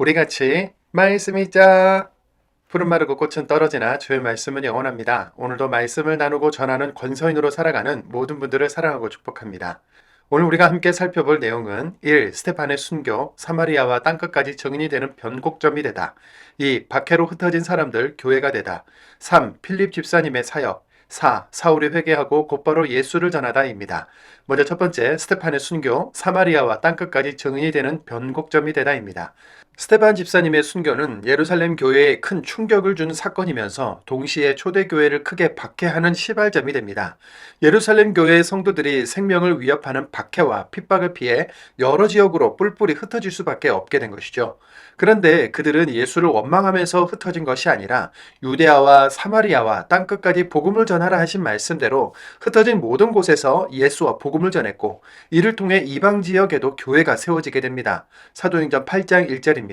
우리 같이 말씀 읽자. 푸른 마르고 꽃은 떨어지나 주의 말씀은 영원합니다. 오늘도 말씀을 나누고 전하는 권서인으로 살아가는 모든 분들을 사랑하고 축복합니다. 오늘 우리가 함께 살펴볼 내용은 1. 스테판의 순교, 사마리아와 땅끝까지 증인이 되는 변곡점이 되다. 2. 박해로 흩어진 사람들, 교회가 되다. 3. 필립 집사님의 사역. 4. 사울이 회개하고 곧바로 예수를 전하다입니다. 먼저 첫 번째, 스테판의 순교, 사마리아와 땅끝까지 증인이 되는 변곡점이 되다입니다. 스테반 집사님의 순교는 예루살렘 교회에 큰 충격을 준 사건이면서 동시에 초대교회를 크게 박해하는 시발점이 됩니다. 예루살렘 교회의 성도들이 생명을 위협하는 박해와 핍박을 피해 여러 지역으로 뿔뿔이 흩어질 수밖에 없게 된 것이죠. 그런데 그들은 예수를 원망하면서 흩어진 것이 아니라 유대아와 사마리아와 땅끝까지 복음을 전하라 하신 말씀대로 흩어진 모든 곳에서 예수와 복음을 전했고 이를 통해 이방 지역에도 교회가 세워지게 됩니다. 사도행전 8장 1절입니다.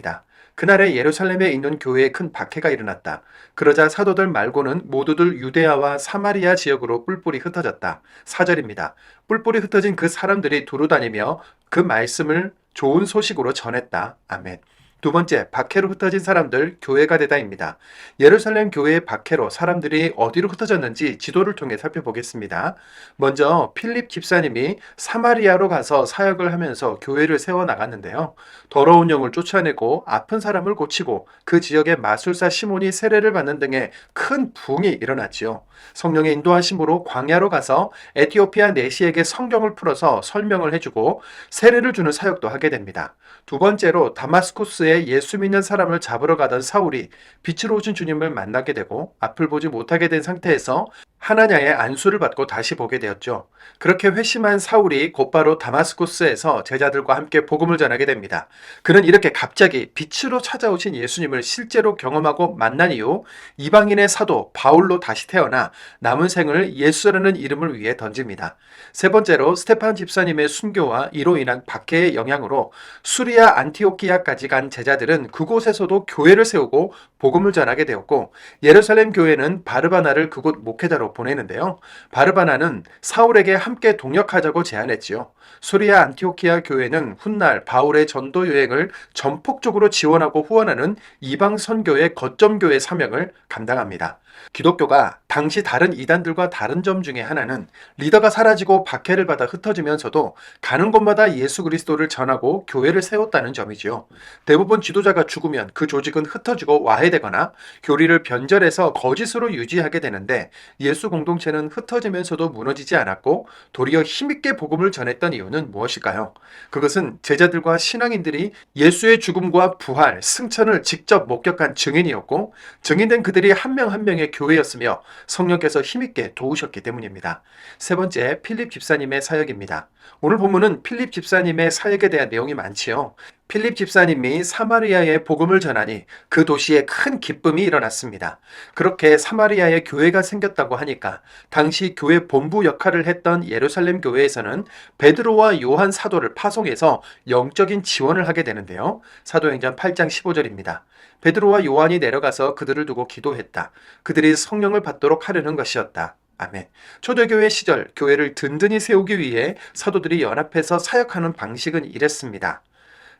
그날에 예루살렘에 있는 교회에 큰 박해가 일어났다. 그러자 사도들 말고는 모두들 유대아와 사마리아 지역으로 뿔뿔이 흩어졌다. 4절입니다. 뿔뿔이 흩어진 그 사람들이 두루 다니며 그 말씀을 좋은 소식으로 전했다. 아멘. 두 번째, 박해로 흩어진 사람들 교회가 되다입니다. 예루살렘 교회의 박해로 사람들이 어디로 흩어졌는지 지도를 통해 살펴보겠습니다. 먼저 필립 집사님이 사마리아로 가서 사역을 하면서 교회를 세워 나갔는데요. 더러운 영을 쫓아내고 아픈 사람을 고치고 그 지역의 마술사 시몬이 세례를 받는 등의 큰 부흥이 일어났지요. 성령의 인도하심으로 광야로 가서 에티오피아 내시에게 성경을 풀어서 설명을 해주고 세례를 주는 사역도 하게 됩니다. 두 번째로 다마스코스 에 예수 믿는 사람을 잡으러 가던 사울이 빛으로 오신 주님을 만나게 되고 앞을 보지 못하게 된 상태에서 하나냐의 안수를 받고 다시 보게 되었죠. 그렇게 회심한 사울이 곧바로 다마스코스에서 제자들과 함께 복음을 전하게 됩니다. 그는 이렇게 갑자기 빛으로 찾아오신 예수님을 실제로 경험하고 만난 이후 이방인의 사도 바울로 다시 태어나 남은 생을 예수라는 이름을 위해 던집니다. 세 번째로 스테판 집사님의 순교와 이로 인한 박해의 영향으로 수리아 안티오키아까지 간 제자들은 그곳에서도 교회를 세우고 복음을 전하게 되었고 예루살렘 교회는 바르바나를 그곳 목회자로 보내는데요. 바르바나는 사울에게 함께 동역하자고 제안했지요. 수리아 안티오키아 교회는 훗날 바울의 전도 여행을 전폭적으로 지원하고 후원하는 이방 선교의 거점 교회 사명을 감당합니다. 기독교가 당시 다른 이단들과 다른 점 중에 하나는 리더가 사라지고 박해를 받아 흩어지면서도 가는 곳마다 예수 그리스도를 전하고 교회를 세웠다는 점이지요. 대부분 지도자가 죽으면 그 조직은 흩어지고 와해되거나 교리를 변절해서 거짓으로 유지하게 되는데 예수 공동체는 흩어지면서도 무너지지 않았고 도리어 힘있게 복음을 전했던 이유는 무엇일까요? 그것은 제자들과 신앙인들이 예수의 죽음과 부활, 승천을 직접 목격한 증인이었고 증인된 그들이 한 명한 명의 교회였으며 성령께서 힘있게 도우셨기 때문입니다. 세 번째, 필립 집사님의 사역입니다. 오늘 본문은 필립 집사님의 사역에 대한 내용이 많지요. 필립 집사님이 사마리아에 복음을 전하니 그 도시에 큰 기쁨이 일어났습니다. 그렇게 사마리아에 교회가 생겼다고 하니까 당시 교회 본부 역할을 했던 예루살렘 교회에서는 베드로와 요한 사도를 파송해서 영적인 지원을 하게 되는데요. 사도행전 8장 15절입니다. 베드로와 요한이 내려가서 그들을 두고 기도했다. 그들이 성령을 받도록 하려는 것이었다. 아멘. 초대교회 시절 교회를 든든히 세우기 위해 사도들이 연합해서 사역하는 방식은 이랬습니다.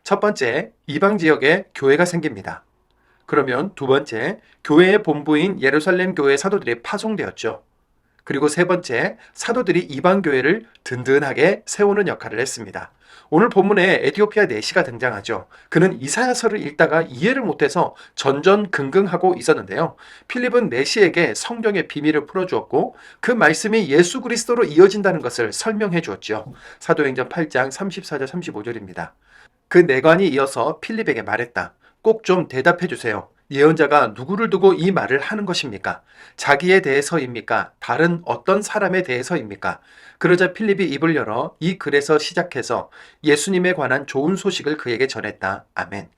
첫 번째, 이방 지역에 교회가 생깁니다. 그러면 두 번째, 교회의 본부인 예루살렘 교회 사도들이 파송되었죠. 그리고 세 번째, 사도들이 이방 교회를 든든하게 세우는 역할을 했습니다. 오늘 본문에 에티오피아 내시가 등장하죠. 그는 이사야서를 읽다가 이해를 못해서 전전긍긍하고 있었는데요. 필립은 내시에게 성경의 비밀을 풀어주었고 그 말씀이 예수 그리스도로 이어진다는 것을 설명해 주었죠. 사도행전 8장 34절 35절입니다. 그 내관이 이어서 필립에게 말했다. 꼭 좀 대답해 주세요. 예언자가 누구를 두고 이 말을 하는 것입니까? 자기에 대해서입니까? 다른 어떤 사람에 대해서입니까? 그러자 필립이 입을 열어 이 글에서 시작해서 예수님에 관한 좋은 소식을 그에게 전했다. 아멘.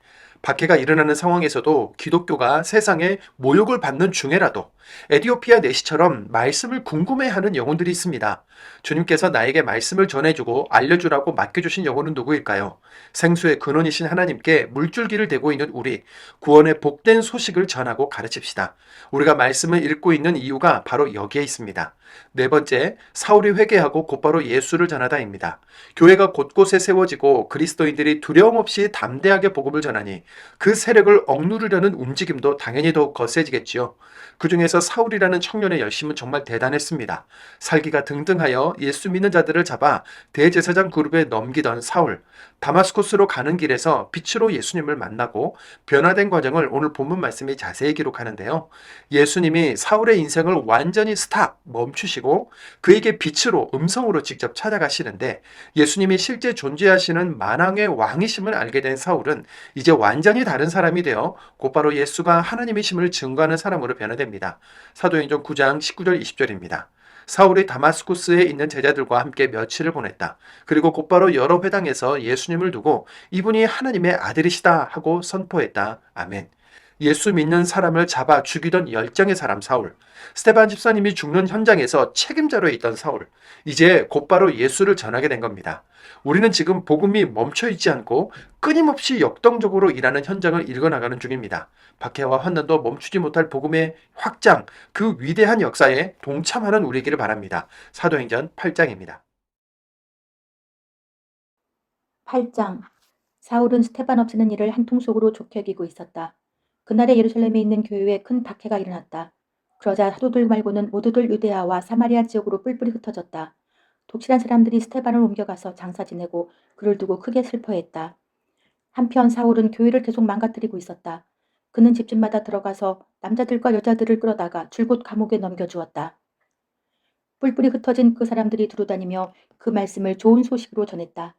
박해가 일어나는 상황에서도 기독교가 세상에 모욕을 받는 중에라도 에디오피아 내시처럼 말씀을 궁금해하는 영혼들이 있습니다. 주님께서 나에게 말씀을 전해주고 알려주라고 맡겨주신 영혼은 누구일까요? 생수의 근원이신 하나님께 물줄기를 대고 있는 우리, 구원의 복된 소식을 전하고 가르칩시다. 우리가 말씀을 읽고 있는 이유가 바로 여기에 있습니다. 네 번째, 사울이 회개하고 곧바로 예수를 전하다입니다. 교회가 곳곳에 세워지고 그리스도인들이 두려움 없이 담대하게 복음을 전하니 그 세력을 억누르려는 움직임도 당연히 더욱 거세지겠지요. 그 중에서 사울이라는 청년의 열심은 정말 대단했습니다. 살기가 등등하여 예수 믿는 자들을 잡아 대제사장 그룹에 넘기던 사울. 다마스코스로 가는 길에서 빛으로 예수님을 만나고 변화된 과정을 오늘 본문 말씀이 자세히 기록하는데요. 예수님이 사울의 인생을 완전히 스탑, 멈추 시고 그에게 빛으로 음성으로 직접 찾아가시는데 예수님이 실제 존재하시는 만왕의 왕이심을 알게 된 사울은 이제 완전히 다른 사람이 되어 곧바로 예수가 하나님이심을 증거하는 사람으로 변화됩니다. 사도행전 9장 19절 20절입니다. 사울이 다마스쿠스에 있는 제자들과 함께 며칠을 보냈다. 그리고 곧바로 여러 회당에서 예수님을 두고 이분이 하나님의 아들이시다 하고 선포했다. 아멘. 예수 믿는 사람을 잡아 죽이던 열정의 사람 사울. 스테반 집사님이 죽는 현장에서 책임자로 있던 사울. 이제 곧바로 예수를 전하게 된 겁니다. 우리는 지금 복음이 멈춰 있지 않고 끊임없이 역동적으로 일하는 현장을 읽어나가는 중입니다. 박해와 환난도 멈추지 못할 복음의 확장, 그 위대한 역사에 동참하는 우리에기를 바랍니다. 사도행전 8장입니다. 8장 사울은 스테반 없애는 일을 한 통 속으로 좋게 여기고 있었다. 그날에 예루살렘에 있는 교회에 큰 박해가 일어났다. 그러자 사도들 말고는 모두들 유대아와 사마리아 지역으로 뿔뿔이 흩어졌다. 독실한 사람들이 스테반을 옮겨가서 장사 지내고 그를 두고 크게 슬퍼했다. 한편 사울은 교회를 계속 망가뜨리고 있었다. 그는 집집마다 들어가서 남자들과 여자들을 끌어다가 줄곧 감옥에 넘겨주었다. 뿔뿔이 흩어진 그 사람들이 두루 다니며 그 말씀을 좋은 소식으로 전했다.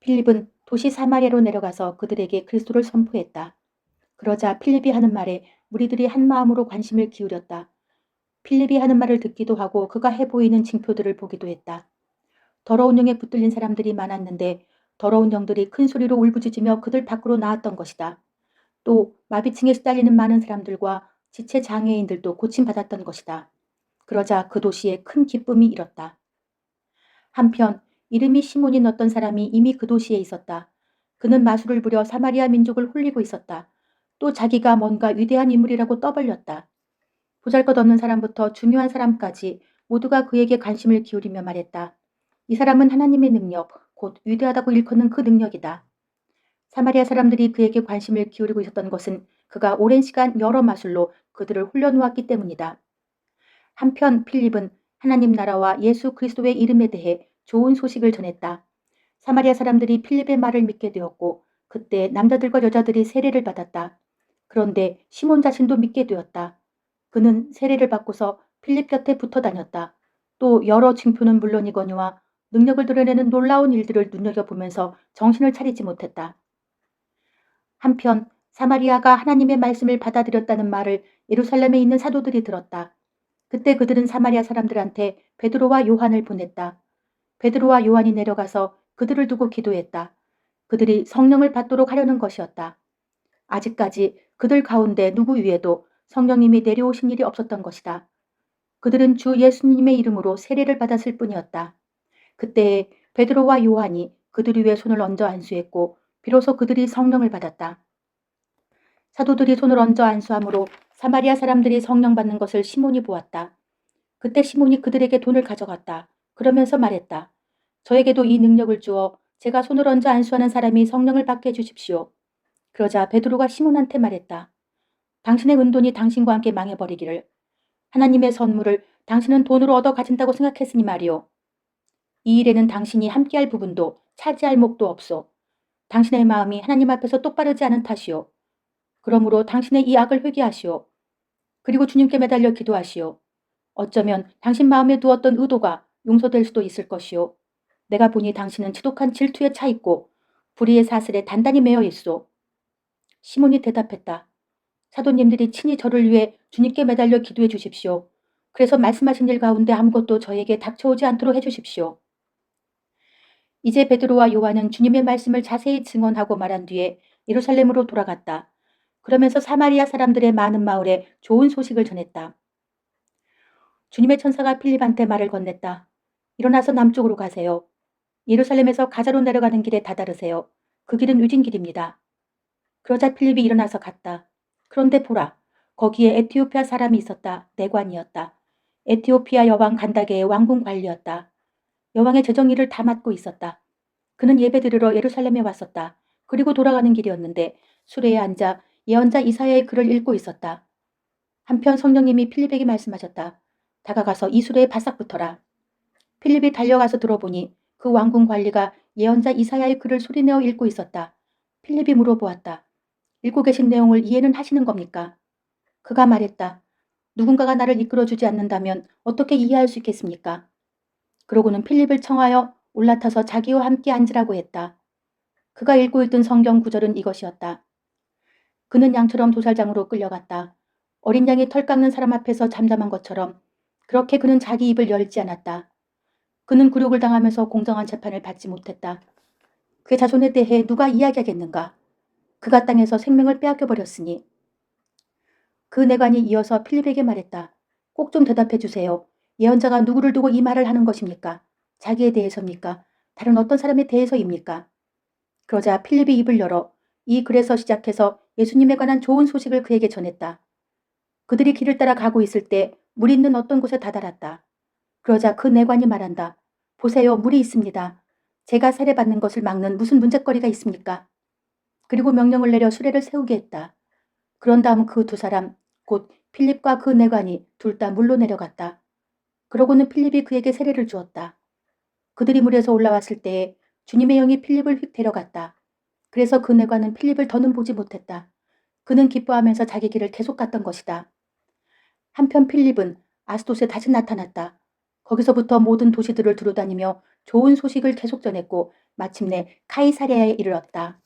필립은 도시 사마리아로 내려가서 그들에게 그리스도를 선포했다. 그러자 필립이 하는 말에 무리들이 한 마음으로 관심을 기울였다. 필립이 하는 말을 듣기도 하고 그가 해 보이는 징표들을 보기도 했다. 더러운 영에 붙들린 사람들이 많았는데 더러운 영들이 큰 소리로 울부짖으며 그들 밖으로 나왔던 것이다. 또 마비층에 시달리는 많은 사람들과 지체 장애인들도 고침받았던 것이다. 그러자 그 도시에 큰 기쁨이 일었다. 한편 이름이 시몬인 어떤 사람이 이미 그 도시에 있었다. 그는 마술을 부려 사마리아 민족을 홀리고 있었다. 또 자기가 뭔가 위대한 인물이라고 떠벌렸다. 보잘것없는 사람부터 중요한 사람까지 모두가 그에게 관심을 기울이며 말했다. 이 사람은 하나님의 능력, 곧 위대하다고 일컫는 그 능력이다. 사마리아 사람들이 그에게 관심을 기울이고 있었던 것은 그가 오랜 시간 여러 마술로 그들을 홀려놓았기 때문이다. 한편 필립은 하나님 나라와 예수 그리스도의 이름에 대해 좋은 소식을 전했다. 사마리아 사람들이 필립의 말을 믿게 되었고 그때 남자들과 여자들이 세례를 받았다. 그런데 시몬 자신도 믿게 되었다. 그는 세례를 받고서 필립 곁에 붙어 다녔다. 또 여러 징표는 물론이거니와 능력을 드러내는 놀라운 일들을 눈여겨보면서 정신을 차리지 못했다. 한편 사마리아가 하나님의 말씀을 받아들였다는 말을 예루살렘에 있는 사도들이 들었다. 그때 그들은 사마리아 사람들한테 베드로와 요한을 보냈다. 베드로와 요한이 내려가서 그들을 두고 기도했다. 그들이 성령을 받도록 하려는 것이었다. 아직까지 그들 가운데 누구 위에도 성령님이 내려오신 일이 없었던 것이다. 그들은 주 예수님의 이름으로 세례를 받았을 뿐이었다. 그때 베드로와 요한이 그들 위에 손을 얹어 안수했고 비로소 그들이 성령을 받았다. 사도들이 손을 얹어 안수함으로 사마리아 사람들이 성령 받는 것을 시몬이 보았다. 그때 시몬이 그들에게 돈을 가져갔다. 그러면서 말했다. 저에게도 이 능력을 주어 제가 손을 얹어 안수하는 사람이 성령을 받게 해주십시오. 그러자 베드로가 시몬한테 말했다. 당신의 은돈이 당신과 함께 망해버리기를 하나님의 선물을 당신은 돈으로 얻어 가진다고 생각했으니 말이오. 이 일에는 당신이 함께할 부분도 차지할 목도 없소. 당신의 마음이 하나님 앞에서 똑바르지 않은 탓이오. 그러므로 당신의 이 악을 회개하시오. 그리고 주님께 매달려 기도하시오. 어쩌면 당신 마음에 두었던 의도가 용서될 수도 있을 것이오. 내가 보니 당신은 지독한 질투에 차 있고 불의의 사슬에 단단히 매여 있소. 시몬이 대답했다. 사도님들이 친히 저를 위해 주님께 매달려 기도해 주십시오. 그래서 말씀하신 일 가운데 아무것도 저에게 닥쳐오지 않도록 해주십시오. 이제 베드로와 요한은 주님의 말씀을 자세히 증언하고 말한 뒤에 예루살렘으로 돌아갔다. 그러면서 사마리아 사람들의 많은 마을에 좋은 소식을 전했다. 주님의 천사가 필립한테 말을 건넸다. 일어나서 남쪽으로 가세요. 예루살렘에서 가자로 내려가는 길에 다다르세요. 그 길은 유진길입니다. 그러자 필립이 일어나서 갔다. 그런데 보라, 거기에 에티오피아 사람이 있었다. 내관이었다. 에티오피아 여왕 간다게의 왕궁 관리였다. 여왕의 재정일을 다 맡고 있었다. 그는 예배 드리러 예루살렘에 왔었다. 그리고 돌아가는 길이었는데 수레에 앉아 예언자 이사야의 글을 읽고 있었다. 한편 성령님이 필립에게 말씀하셨다. 다가가서 이 수레에 바싹 붙어라. 필립이 달려가서 들어보니 그 왕궁 관리가 예언자 이사야의 글을 소리내어 읽고 있었다. 필립이 물어보았다. 읽고 계신 내용을 이해는 하시는 겁니까? 그가 말했다. 누군가가 나를 이끌어주지 않는다면 어떻게 이해할 수 있겠습니까? 그러고는 필립을 청하여 올라타서 자기와 함께 앉으라고 했다. 그가 읽고 있던 성경 구절은 이것이었다. 그는 양처럼 도살장으로 끌려갔다. 어린 양이 털 깎는 사람 앞에서 잠잠한 것처럼 그렇게 그는 자기 입을 열지 않았다. 그는 굴욕을 당하면서 공정한 재판을 받지 못했다. 그의 자손에 대해 누가 이야기하겠는가? 그가 땅에서 생명을 빼앗겨 버렸으니 그 내관이 이어서 필립에게 말했다. 꼭 좀 대답해 주세요. 예언자가 누구를 두고 이 말을 하는 것입니까? 자기에 대해서입니까? 다른 어떤 사람에 대해서입니까? 그러자 필립이 입을 열어 이 글에서 시작해서 예수님에 관한 좋은 소식을 그에게 전했다. 그들이 길을 따라 가고 있을 때 물 있는 어떤 곳에 다다랐다. 그러자 그 내관이 말한다. 보세요, 물이 있습니다. 제가 세례받는 것을 막는 무슨 문제거리가 있습니까? 그리고 명령을 내려 수레를 세우게 했다. 그런 다음 그 두 사람, 곧 필립과 그 내관이 둘 다 물로 내려갔다. 그러고는 필립이 그에게 세례를 주었다. 그들이 물에서 올라왔을 때에 주님의 영이 필립을 휙 데려갔다. 그래서 그 내관은 필립을 더는 보지 못했다. 그는 기뻐하면서 자기 길을 계속 갔던 것이다. 한편 필립은 아스도스에 다시 나타났다. 거기서부터 모든 도시들을 두루다니며 좋은 소식을 계속 전했고 마침내 카이사리아에 이르렀다.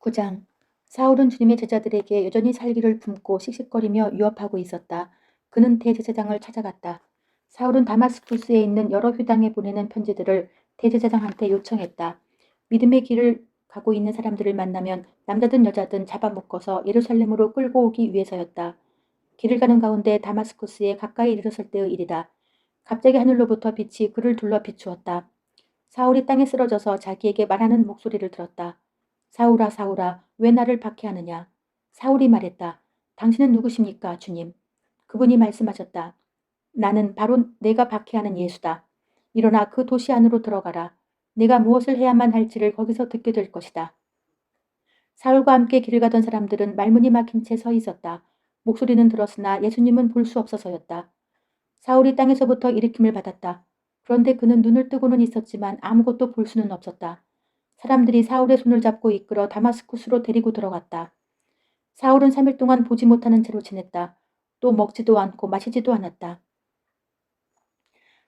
9장 사울은 주님의 제자들에게 여전히 살기를 품고 씩씩거리며 유업하고 있었다. 그는 대제사장을 찾아갔다. 사울은 다마스쿠스에 있는 여러 회당에 보내는 편지들을 대제사장한테 요청했다. 믿음의 길을 가고 있는 사람들을 만나면 남자든 여자든 잡아먹어서 예루살렘으로 끌고 오기 위해서였다. 길을 가는 가운데 다마스쿠스에 가까이 이르렀을 때의 일이다. 갑자기 하늘로부터 빛이 그를 둘러 비추었다. 사울이 땅에 쓰러져서 자기에게 말하는 목소리를 들었다. 사울아, 사울아, 왜 나를 박해하느냐? 사울이 말했다. 당신은 누구십니까, 주님? 그분이 말씀하셨다. 나는 바로 내가 박해하는 예수다. 일어나 그 도시 안으로 들어가라. 내가 무엇을 해야만 할지를 거기서 듣게 될 것이다. 사울과 함께 길을 가던 사람들은 말문이 막힌 채 서 있었다. 목소리는 들었으나 예수님은 볼 수 없어서였다. 사울이 땅에서부터 일으킴을 받았다. 그런데 그는 눈을 뜨고는 있었지만 아무것도 볼 수는 없었다. 사람들이 사울의 손을 잡고 이끌어 다마스쿠스로 데리고 들어갔다. 사울은 3일 동안 보지 못하는 채로 지냈다. 또 먹지도 않고 마시지도 않았다.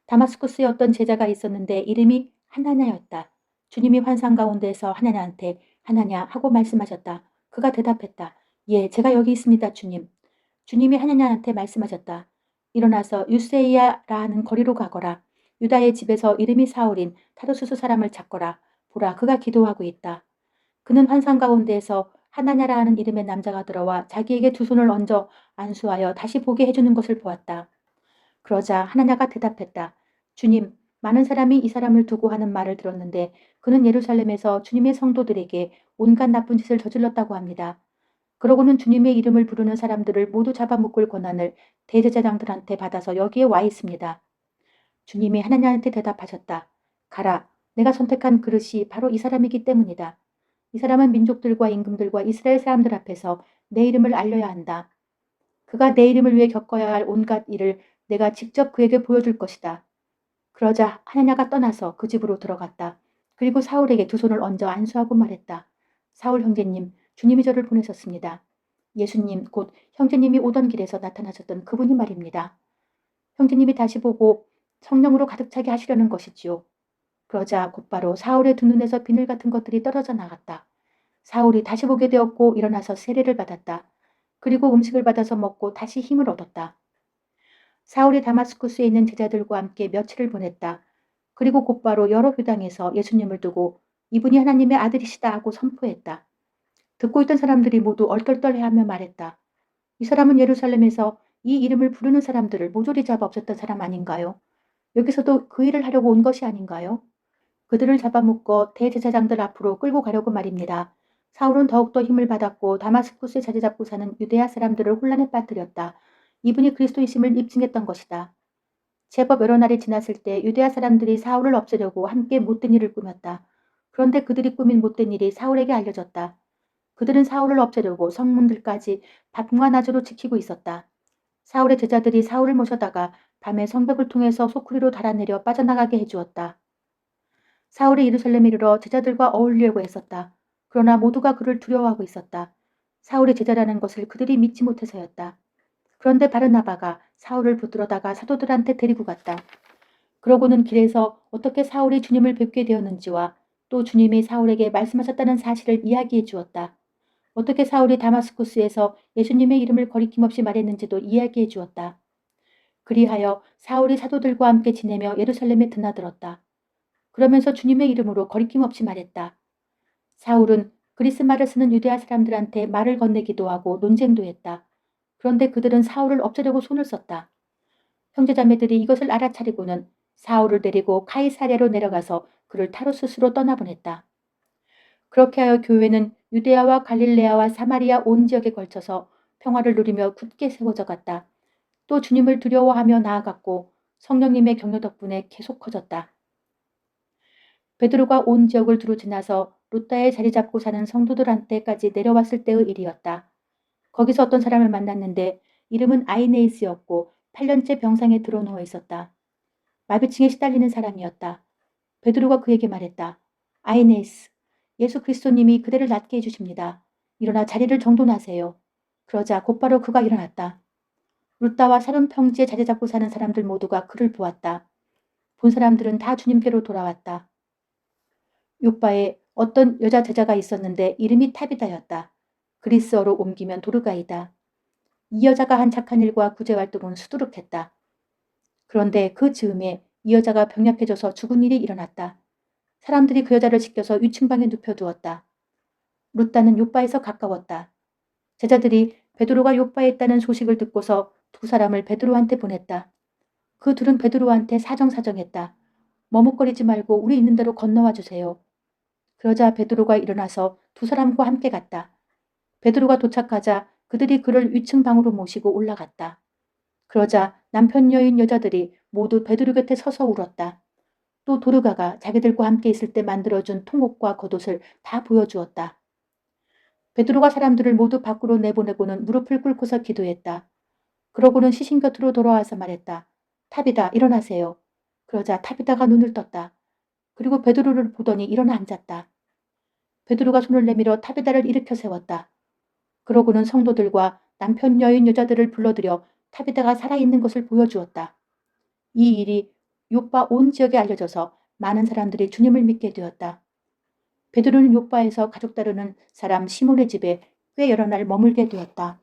다마스쿠스에 어떤 제자가 있었는데 이름이 하나냐였다. 주님이 환상 가운데에서 하나냐한테 하나냐 하고 말씀하셨다. 그가 대답했다. 예, 제가 여기 있습니다, 주님. 주님이 하나냐한테 말씀하셨다. 일어나서 유세이아라 하는 거리로 가거라. 유다의 집에서 이름이 사울인 타르수스 사람을 찾거라. 보라, 그가 기도하고 있다. 그는 환상 가운데에서 하나냐라 하는 이름의 남자가 들어와 자기에게 두 손을 얹어 안수하여 다시 보게 해주는 것을 보았다. 그러자 하나냐가 대답했다. 주님, 많은 사람이 이 사람을 두고 하는 말을 들었는데 그는 예루살렘에서 주님의 성도들에게 온갖 나쁜 짓을 저질렀다고 합니다. 그러고는 주님의 이름을 부르는 사람들을 모두 잡아먹을 권한을 대제사장들한테 받아서 여기에 와 있습니다. 주님이 하나님한테 대답하셨다. 가라. 내가 선택한 그릇이 바로 이 사람이기 때문이다. 이 사람은 민족들과 임금들과 이스라엘 사람들 앞에서 내 이름을 알려야 한다. 그가 내 이름을 위해 겪어야 할 온갖 일을 내가 직접 그에게 보여줄 것이다. 그러자 하나냐가 떠나서 그 집으로 들어갔다. 그리고 사울에게 두 손을 얹어 안수하고 말했다. 사울 형제님, 주님이 저를 보내셨습니다. 예수님, 곧 형제님이 오던 길에서 나타나셨던 그분이 말입니다. 형제님이 다시 보고 성령으로 가득 차게 하시려는 것이지요. 그러자 곧바로 사울의 두 눈에서 비늘 같은 것들이 떨어져 나갔다. 사울이 다시 보게 되었고 일어나서 세례를 받았다. 그리고 음식을 받아서 먹고 다시 힘을 얻었다. 사울이 다마스쿠스에 있는 제자들과 함께 며칠을 보냈다. 그리고 곧바로 여러 회당에서 예수님을 두고 이분이 하나님의 아들이시다 하고 선포했다. 듣고 있던 사람들이 모두 얼떨떨해하며 말했다. 이 사람은 예루살렘에서 이 이름을 부르는 사람들을 모조리 잡아 없앴던 사람 아닌가요? 여기서도 그 일을 하려고 온 것이 아닌가요? 그들을 잡아먹고 대제사장들 앞으로 끌고 가려고 말입니다. 사울은 더욱더 힘을 받았고 다마스쿠스에 자리 잡고 사는 유대야 사람들을 혼란에 빠뜨렸다. 이분이 그리스도이심을 입증했던 것이다. 제법 여러 날이 지났을 때 유대야 사람들이 사울을 없애려고 함께 못된 일을 꾸몄다. 그런데 그들이 꾸민 못된 일이 사울에게 알려졌다. 그들은 사울을 없애려고 성문들까지 밤과 낮으로 지키고 있었다. 사울의 제자들이 사울을 모셔다가 밤에 성벽을 통해서 소쿠리로 달아내려 빠져나가게 해주었다. 사울이 예루살렘에 이르러 제자들과 어울리려고 했었다. 그러나 모두가 그를 두려워하고 있었다. 사울의 제자라는 것을 그들이 믿지 못해서였다. 그런데 바르나바가 사울을 붙들어다가 사도들한테 데리고 갔다. 그러고는 길에서 어떻게 사울이 주님을 뵙게 되었는지와 또 주님이 사울에게 말씀하셨다는 사실을 이야기해 주었다. 어떻게 사울이 다마스쿠스에서 예수님의 이름을 거리낌없이 말했는지도 이야기해 주었다. 그리하여 사울이 사도들과 함께 지내며 예루살렘에 드나들었다. 그러면서 주님의 이름으로 거리낌 없이 말했다. 사울은 그리스말을 쓰는 유대아 사람들한테 말을 건네기도 하고 논쟁도 했다. 그런데 그들은 사울을 없애려고 손을 썼다. 형제자매들이 이것을 알아차리고는 사울을 데리고 카이사랴로 내려가서 그를 타로스스로 떠나보냈다. 그렇게 하여 교회는 유대아와 갈릴레아와 사마리아 온 지역에 걸쳐서 평화를 누리며 굳게 세워져 갔다. 또 주님을 두려워하며 나아갔고 성령님의 격려 덕분에 계속 커졌다. 베드로가 온 지역을 두루 지나서 루타에 자리 잡고 사는 성도들한테까지 내려왔을 때의 일이었다. 거기서 어떤 사람을 만났는데 이름은 아이네이스였고 8년째 병상에 들어 누워 있었다. 마비층에 시달리는 사람이었다. 베드로가 그에게 말했다. 아이네이스, 예수 그리스도님이 그대를 낫게 해주십니다. 일어나 자리를 정돈하세요. 그러자 곧바로 그가 일어났다. 루타와 사륜 평지에 자리 잡고 사는 사람들 모두가 그를 보았다. 본 사람들은 다 주님께로 돌아왔다. 요바에 어떤 여자 제자가 있었는데 이름이 타비다였다. 그리스어로 옮기면 도르가이다. 이 여자가 한 착한 일과 구제 활동은 수두룩했다. 그런데 그 즈음에 이 여자가 병약해져서 죽은 일이 일어났다. 사람들이 그 여자를 지켜서 위층방에 눕혀두었다. 루따는 요바에서 가까웠다. 제자들이 베드로가 요바에 있다는 소식을 듣고서 두 사람을 베드로한테 보냈다. 그 둘은 베드로한테 사정사정했다. 머뭇거리지 말고 우리 있는 대로 건너와 주세요. 그러자 베드로가 일어나서 두 사람과 함께 갔다. 베드로가 도착하자 그들이 그를 위층 방으로 모시고 올라갔다. 그러자 남편 여인 여자들이 모두 베드로 곁에 서서 울었다. 또 도르가가 자기들과 함께 있을 때 만들어준 통옷과 겉옷을 다 보여주었다. 베드로가 사람들을 모두 밖으로 내보내고는 무릎을 꿇고서 기도했다. 그러고는 시신 곁으로 돌아와서 말했다. 타비다 일어나세요. 그러자 타비다가 눈을 떴다. 그리고 베드로를 보더니 일어나 앉았다. 베드로가 손을 내밀어 타비다를 일으켜 세웠다. 그러고는 성도들과 남편 여인 여자들을 불러들여 타비다가 살아있는 것을 보여주었다. 이 일이 요빠 온 지역에 알려져서 많은 사람들이 주님을 믿게 되었다. 베드로는 요빠에서 가족 다루는 사람 시몬의 집에 꽤 여러 날 머물게 되었다.